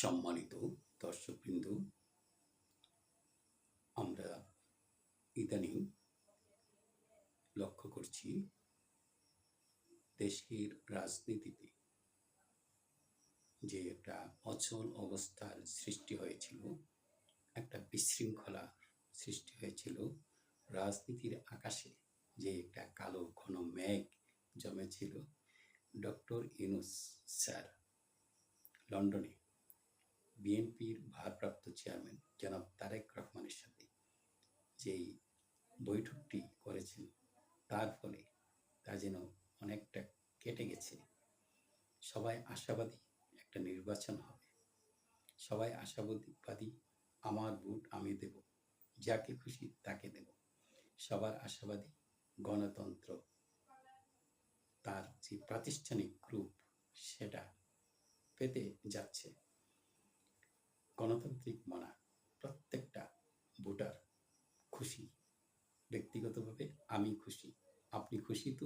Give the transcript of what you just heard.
সম্মানিত দর্শকবৃন্দ, আমরা ইদানিং লক্ষ্য করছি দেশের রাজনীতিতে যে একটা অচল অবস্থার সৃষ্টি হয়েছিল, একটা বিশৃঙ্খলা সৃষ্টি হয়েছিল, রাজনীতির আকাশে যে একটা কালো ঘন মেঘ জমেছিল, ডক্টর ইউনুস স্যার লন্ডনে বিএনপির ভারপ্রাপ্ত চেয়ারম্যান জনাব তারেক রহমানের সাথে যেই বৈঠকটি করেছেন, তার ফলে তা যেন অনেকটা কেটে গেছে। সবাই আশাবাদী একটা নির্বাচন হবে। সবাই আশাবাদী, আমার ভোট আমি দেব, যাকে খুশি তাকে দেব। সবার আশাবাদী গণতন্ত্র, তার যে প্রাতিষ্ঠানিক রূপ, সেটা পেতে যাচ্ছে। গণতান্ত্রিক মানা প্রত্যেকটা ভোটার খুশি। ব্যক্তিগতভাবে আমি খুশি। আপনি খুশি তো